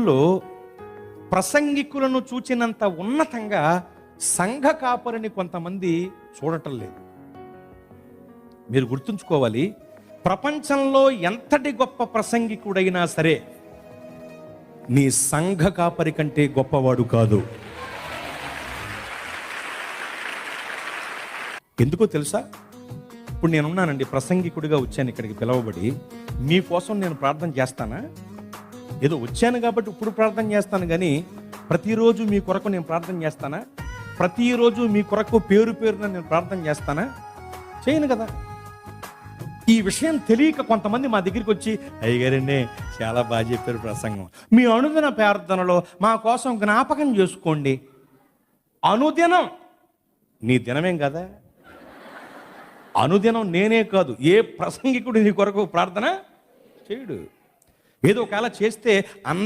రోజుల్లో ప్రసంగికులను చూచినంత ఉన్నతంగా సంఘ కాపరిని కొంతమంది చూడటం లేదు. మీరు గుర్తుంచుకోవాలి ప్రపంచంలో ఎంతటి గొప్ప ప్రసంగికుడైనా సరే నీ సంఘ కాపరి కంటే గొప్పవాడు కాదు. ఎందుకో తెలుసా? ఇప్పుడు నేనున్నానండి ప్రసంగికుడిగా వచ్చాను ఇక్కడికి పిలవబడి. మీకోసం నేను ప్రార్థన చేస్తానా? ఏదో వచ్చాను కాబట్టి ఇప్పుడు ప్రార్థన చేస్తాను కానీ ప్రతిరోజు మీ కొరకు నేను ప్రార్థన చేస్తానా? ప్రతిరోజు మీ కొరకు పేరు పేరున నేను ప్రార్థన చేస్తానా? చేయను కదా. ఈ విషయం తెలియక కొంతమంది మా దగ్గరికి వచ్చి అయ్యగారండి చాలా బాగా చెప్పారు ప్రసంగం. మీ అనుదిన ప్రార్థనలో మా కోసం జ్ఞాపకం చేసుకోండి. అనుదినం నీ దినమేం కదా? అనుదినం నేనే కాదు ఏ ప్రసంగికుడు నీ కొరకు ప్రార్థన చేయడు. ఏదో ఒకవేళ చేస్తే అందరూ